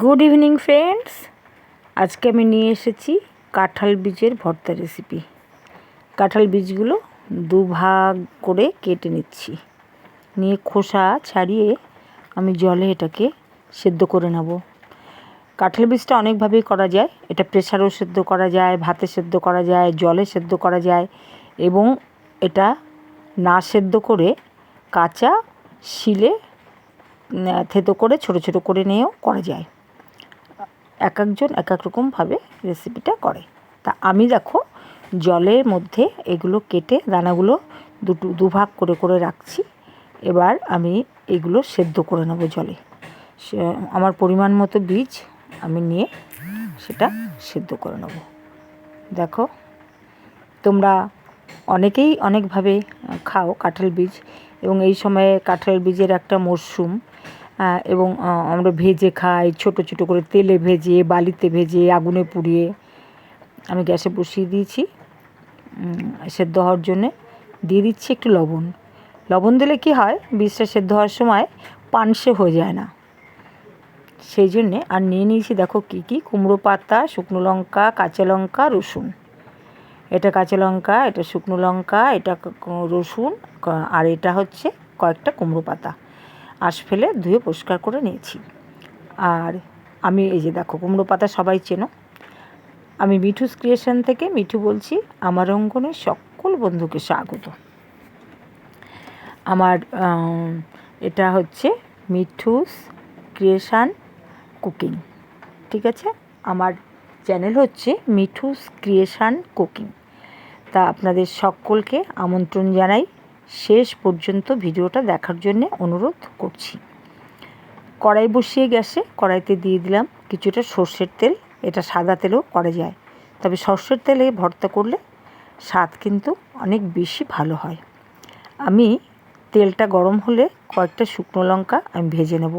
Good evening friends আজকে আমি নিয়ে এসেছি কাঁঠাল বীজের ভর্তা রেসিপি কাঁঠাল বীজগুলো দুভাগ করে কেটে নিচ্ছি। নিয়ে খোসা ছাড়িয়ে আমি জলে এটাকে সেদ্ধ করে নেব। কাঁঠাল বীজটা অনেকভাবেই করা যায়। এটা প্রেশারেও সেদ্ধ করা যায়, ভাতে সেদ্ধ করা যায়, জলে সেদ্ধ করা যায় এবং এটা না সেদ্ধ করে কাঁচা শিলে থেতো করে ছোট ছোট করে নিয়েও করা যায়। এক একজন এক এক রকমভাবে রেসিপিটা করে। তা আমি দেখো জলের মধ্যে এগুলো কেটে দানাগুলো দুটো, দুভাগ করে করে রাখছি। এবার আমি এগুলো সেদ্ধ করে নেব জলে। সে- আমার পরিমাণ মতো বীজ আমি নিয়ে সেটা সেদ্ধ করে নেব। দেখো, তোমরা অনেকেই অনেকভাবে খাও কাঁঠাল বীজ এবং এই সময়ে কাঁঠাল বীজের একটা মরশুম। এবং আমরা ভেজে খাই, ছোট ছোট করে তেলে ভেজে, বালিতে ভেজে, আগুনে পুড়িয়ে আমি গ্যাসে বসিয়ে দিয়েছি। সেদ্ধ হওয়ার জন্যে দিয়ে দিচ্ছি একটু লবণ। লবণ দিলে কি হয় বীজটা সেদ্ধ হওয়ার সময় পানসে হয়ে যায় না। সেই জন্যে আর নিয়ে নিয়েছি দেখো কী কী, কুমড়ো পাতা, শুকনো লঙ্কা, কাঁচা লঙ্কা, রসুন। এটা কাঁচা লঙ্কা, এটা শুকনো লঙ্কা, এটা রসুন আর এটা হচ্ছে কয়েকটা কুমড়ো পাতা। আঁশ ফেলে ধুয়ে পরিষ্কার করে নিয়েছি। আর আমি এই যে দেখো, কুমড়ো পাতা সবাই চেনো। আমি মিঠুস ক্রিয়েশন থেকে মিঠু বলছি, আমার অঙ্গনের সকল বন্ধুকে স্বাগত। আমার এটা হচ্ছে মিঠুস ক্রিয়েশন কুকিং, ঠিক আছে? আমার চ্যানেল হচ্ছে মিঠুস ক্রিয়েশন কুকিং। তা আপনাদের সকলকে আমন্ত্রণ জানাই। শেষ পর্যন্ত ভিডিওটা দেখার জন্য অনুরোধ করছি। কড়াই বসিয়ে গ্যাসে কড়াইতে দিয়ে দিলাম কিছুটা সর্ষের তেল, এটা সাদা তেলেও করা যায়। তবে সর্ষের তেলে ভর্তা করলে স্বাদ কিন্তু অনেক বেশি ভালো হয়। আমি তেলটা গরম হলে কয়েকটা শুকনো লঙ্কা আমি ভেজে নেব।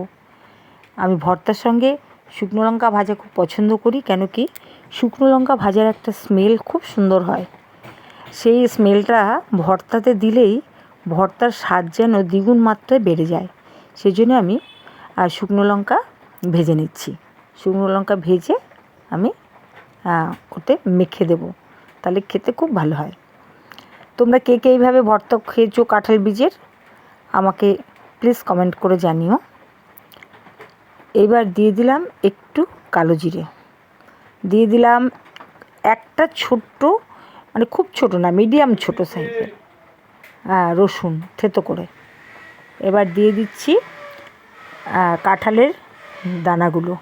আমি ভর্তার সঙ্গে শুকনো লঙ্কা ভাজা খুব পছন্দ করি, কেন কি শুকনো লঙ্কা ভাজার একটা স্মেল খুব সুন্দর হয়। সেই স্মেলটা ভর্তাতে দিলেই ভর্তার স্বাদ যেন দ্বিগুণ মাত্রায় বেড়ে যায়। সেই জন্য আমি শুকনো লঙ্কা ভেজে নিচ্ছি। শুকনো লঙ্কা ভেজে আমি ওতে মেখে দেবো। তাহলে খেতে খুব ভালো হয়। তোমরা কে কে এইভাবে ভর্তা খেয়েছো কাঁঠাল বীজের, আমাকে প্লিজ কমেন্ট করে জানিও। এবার দিয়ে দিলাম একটু কালো জিরে। দিয়ে দিলাম একটা ছোট্ট মানে খুব ছোট না, মিডিয়াম ছোট সাইজের। রসুন থেতো করে। এবার দিয়ে দিচ্ছি কাঁঠালের দানাগুলো।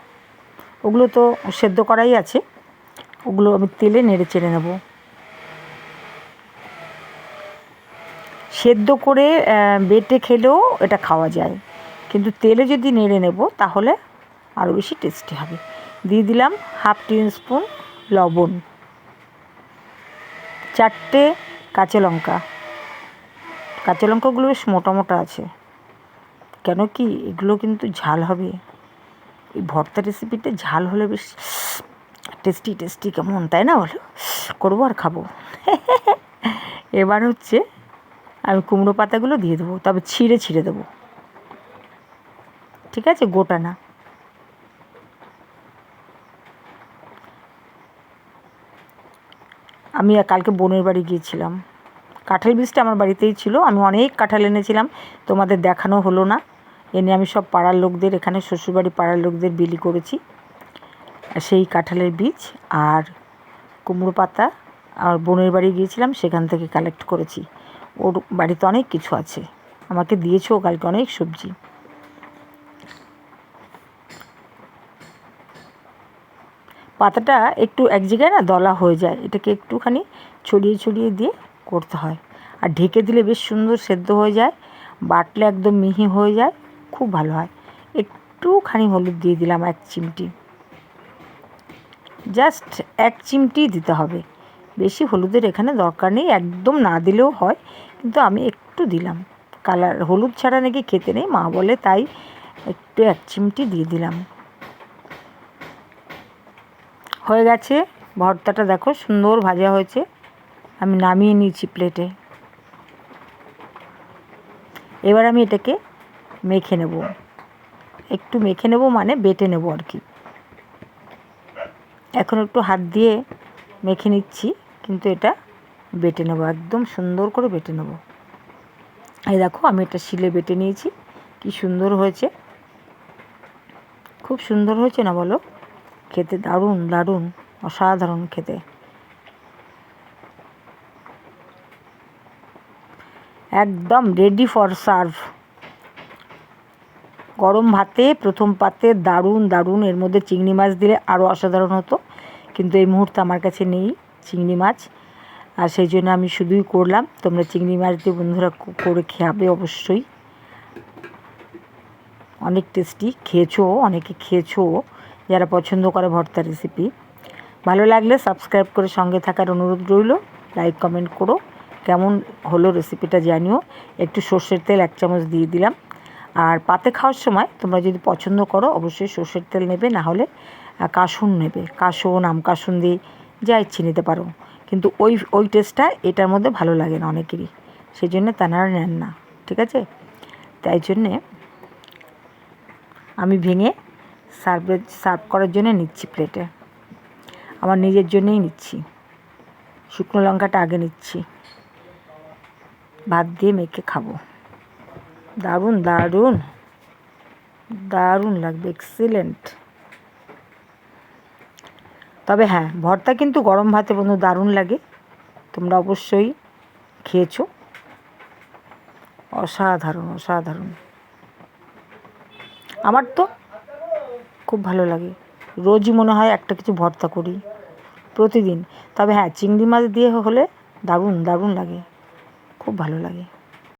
ওগুলো তো সেদ্ধ করাই আছে। ওগুলো আমি তেলে নেড়ে চেড়ে নেব। সেদ্ধ করে বেটে খেলেও এটা খাওয়া যায়। কিন্তু তেলে যদি নেড়ে নেব, তাহলে আরও বেশি টেস্টি হবে। দিয়ে দিলাম হাফ টি স্পুন লবণ, চারটে কাঁচা লঙ্কা। কাঁচা লঙ্কাগুলো বেশ মোটা মোটা আছে। কেন কি এগুলো কিন্তু ঝাল হবে। এই ভর্তা রেসিপিতে ঝাল হলে বেশ টেস্টি টেস্টি কেমন, তাই না বলো? করব আর খাব। এবার হচ্ছে আমি কুমড়ো পাতাগুলো দিয়ে দেবো, তবে ছিঁড়ে ছিঁড়ে দেবো। ঠিক আছে? গোটা না। আমি কালকে বোনের বাড়ি গিয়েছিলাম। কাঁঠাল বীজটা আমার বাড়িতেই ছিল। আমি অনেক কাঁঠাল এনেছিলাম, তোমাদের দেখানো হলো না। এনে আমি সব পাড়ার লোকদের, এখানে শ্বশুরবাড়ি পাড়ার লোকদের বিলি করেছি। সেই কাঁঠালের বীজ আর কুমড়ো পাতা আর বোনের বাড়ি গিয়েছিলাম, সেখান থেকে কালেক্ট করেছি। ওর বাড়িতে অনেক কিছু আছে। আমাকে দিয়েছেও কালকে অনেক সবজি। পাতাটা একটু এক জায়গায় না দলা হয়ে যায়। এটাকে একটুখানি ছড়িয়ে ছড়িয়ে দিয়ে করতে হয়। আর ঢেকে দিলে বেশ সুন্দর সেদ্ধ হয়ে যায়, বাটলে একদম মিহি হয়ে যায়, খুব ভালো হয়। একটুখানি হলুদ দিয়ে দিলাম এক চিমটি। জাস্ট এক চিমটি দিতে হবে। বেশি হলুদের এখানে দরকার নেই, একদম না দিলেও হয়, কিন্তু আমি একটু দিলাম। কালার, হলুদ ছাড়া নাকি খেতে নেই, মা বলে তাই একটু এক চিমটি দিয়ে দিলাম। হয়ে গেছে, ভর্তাটা দেখো সুন্দর ভাজা হয়েছে। আমি নামিয়ে নিয়েছি প্লেটে। এবার আমি এটাকে মেখে নেব। একটু মেখে নেব মানে বেটে নেব আর কি। এখন একটু হাত দিয়ে মেখে নিচ্ছি, কিন্তু এটা বেটে নেব, একদম সুন্দর করে বেটে নেব। এই দেখো, আমি এটা শিলে বেটে নিয়েছি। কি সুন্দর হয়েছে। খুব সুন্দর হয়েছে না বলো? খেতে দারুণ দারুণ, অসাধারণ খেতে। একদম রেডি ফর সার্ভ গরম ভাতে প্রথম পাতে দারুণ দারুণ। এর মধ্যে চিংড়ি মাছ দিলে আরও অসাধারণ হতো। কিন্তু এই মুহূর্তে আমার কাছে নেই চিংড়ি মাছ। আর সেই জন্য আমি শুধুই করলাম। তোমরা চিংড়ি মাছ দিয়ে বন্ধুরা করে খাবে অবশ্যই। অনেক টেস্টি খেয়েছো, অনেকে খেয়েছো। যারা পছন্দ করে ভর্তা রেসিপি ভালো লাগলে সাবস্ক্রাইব করে সঙ্গে থাকার অনুরোধ রইল। লাইক কমেন্ট করো। কেমন হলো রেসিপিটা জানিও। একটু সর্ষের তেল এক চামচ দিয়ে দিলাম। আর পাতে খাওয়ার সময় তোমরা যদি পছন্দ করো, অবশ্যই সর্ষের তেল নেবে, না হলে কাসুন নেবে। কাসুন, আম কাসুন দিয়ে যা ইচ্ছে নিতে পারো। কিন্তু ওই ওই টেস্টটা এটার মধ্যে ভালো লাগে না অনেকেরই। সেই জন্য তানারা নেন না, ঠিক আছে? তাই জন্যে আমি ভেঙে সার্ভে সার্ভ করার জন্য নিচ্ছি প্লেটে আমার নিজের জন্যেই নিচ্ছি। শুকনো লঙ্কাটা আগে নিচ্ছি। ভাত দিয়ে মেখে খাব। দারুণ দারুণ দারুণ লাগবে এক্সিলেন্ট তবে হ্যাঁ ভর্তা কিন্তু গরম ভাতে বন্ধু দারুণ লাগে। তোমরা অবশ্যই খেয়েছো। অসাধারণ অসাধারণ। আমার তো খুব ভালো লাগে। রোজই মনে হয় একটা কিছু ভর্তা করি প্রতিদিন। তবে হ্যাঁ চিংড়ি মাছ দিয়ে হলে দারুণ দারুণ লাগে। খুব ভালো লাগে।